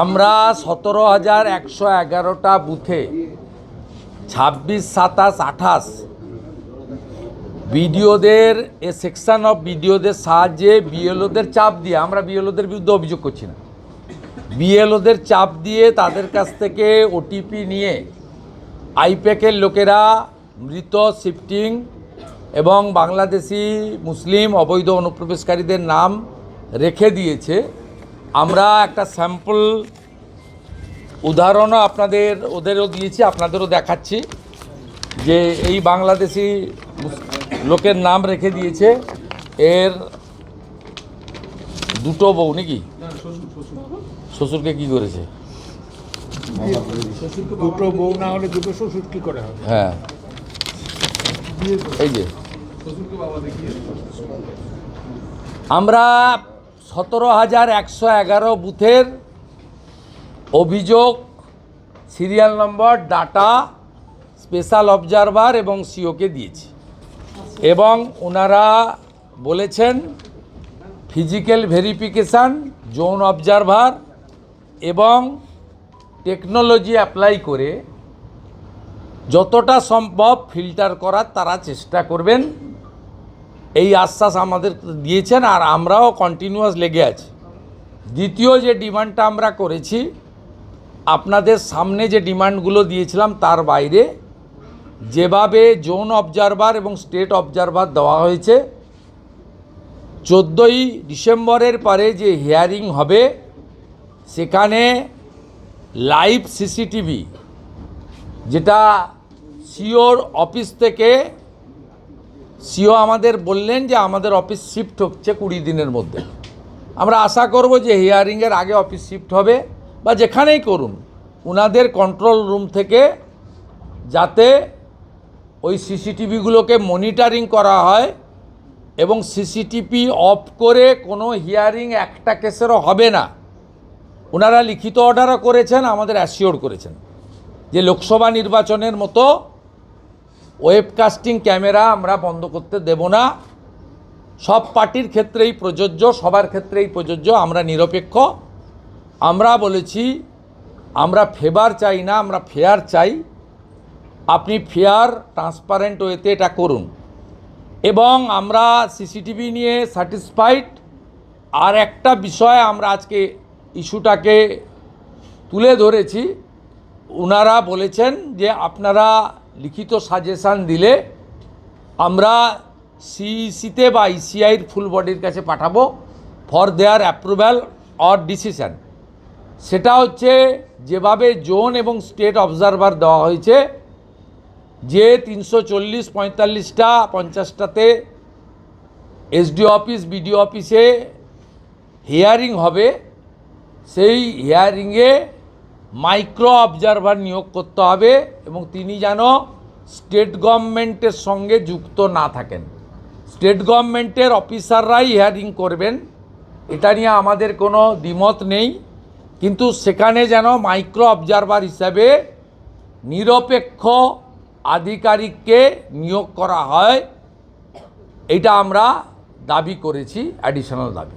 আমরা সতেরো হাজার একশো এগারোটা বুথে, ছাব্বিশ, সাতাশ, আঠাশ বিডিওদের, এ সেকশন অফ বিডিওদের সাহায্যে বিএলওদের চাপ দিয়ে, আমরা বিএলওদের বিরুদ্ধে অভিযোগ করছি না। বিএলওদের চাপ দিয়ে তাদের কাছ থেকে ওটিপি নিয়ে আইপ্যাকের লোকেরা মৃত শিফটিং এবং বাংলাদেশি, মুসলিম, অবৈধ অনুপ্রবেশকারীদের নাম রেখে দিয়েছে। আমরা একটা স্যাম্পল উদাহরণও আপনাদের ওদেরও দিয়েছি আপনাদেরও দেখাচ্ছি যে এই বাংলাদেশি লোকের নাম রেখে দিয়েছে এর দুটো বউ নাকি? শ্বশুরকে কি করেছে? দুটো বউ না হলে দুটো শ্বশুর কি করে হবে? হ্যাঁ। এই যে। আমরা সতেরো হাজার একশো এগারো বুথের অভিযোগ, serial number, data, special observer এবং সিওকে দিয়েছি। এবং ওনারা বলেছেন, ফিজিক্যাল ভেরিফিকেশান, জোন অবজারভার এবং টেকনোলজি অ্যাপ্লাই করে যতটা সম্ভব ফিল্টার করার তারা চেষ্টা করবেন। এই আশ্বাস আমাদের দিয়েছেন আর আমরাও কন্টিনিউয়াস লেগে আছি। দ্বিতীয় যে ডিমান্ডটা আমরা করেছি, আপনাদের সামনে যে ডিমান্ডগুলো দিয়েছিলাম তার বাইরে যেভাবে জোন অবজারভার এবং স্টেট অবজারভার দেওয়া হয়েছে, চোদ্দোই ডিসেম্বরের পরে যে হিয়ারিং হবে, সেখানে লাইভ সিসিটিভি যেটা সিওর অফিস থেকে সিও আমাদের বললেন যে আমাদের অফিস শিফট হচ্ছে কুড়ি দিনের মধ্যে। আমরা আশা করব যে হিয়ারিংয়ের আগে অফিস শিফট হবে বা যেখানেই করুন ওনাদের কন্ট্রোল রুম থেকে যাতে ওই সিসিটিভিগুলোকে মনিটরিং করা হয় এবং সিসিটিভি অফ করে কোনো হিয়ারিং একটা কেসেরও হবে না। ওনারা লিখিত অর্ডারও করেছেন, আমাদের অ্যাসিওর করেছেন যে লোকসভা নির্বাচনের মতো ওয়েবকাস্টিং ক্যামেরা আমরা বন্ধ করতে দেব না। সব পার্টির ক্ষেত্রেই প্রযোজ্য, সবার ক্ষেত্রেই প্রযোজ্য, আমরা নিরপেক্ষ। আমরা বলেছি, আমরা ফেভার চাই না, আমরা ফেয়ার চাই। আপনি ফেয়ার ট্রান্সপারেন্ট ওয়েতে এটা করুন। এবং আমরা সিসিটিভি নিয়ে স্যাটিসফাইড আর একটা বিষয় আমরা আজকে ইস্যুটাকে তুলে ধরেছি। ওনারা বলেছেন যে আপনারা লিখিত সাজেশান দিলে আমরা সিইসিতে বা ইসিআইয়ের ফুল বডির কাছে পাঠাবো for their approval or decision. সেটা হচ্ছে যেভাবে জোন এবং স্টেট অবজারভার দেওয়া হয়েছে যে তিনশো চল্লিশ পঁয়তাল্লিশটা, পঞ্চাশটাতে এসডিও অফিস বিডিও অফিসে হিয়ারিং হবে। সেই হিয়ারিংয়ে মাইক্রো অবজারভার নিয়োগ করতে হবে এবং তিনি যেন স্টেট গভর্নমেন্টের সঙ্গে যুক্ত না থাকেন। স্টেট গভর্নমেন্টের অফিসাররাই হিয়ারিং করবেন, এটা নিয়ে আমাদের কোনো দ্বিমত নেই। কিন্তু সেখানে যেন মাইক্রো অবজারভার হিসাবে নিরপেক্ষ আধিকারিককে নিয়োগ করা হয়, এটা আমরা দাবি করেছি অ্যাডিশনাল দাবি।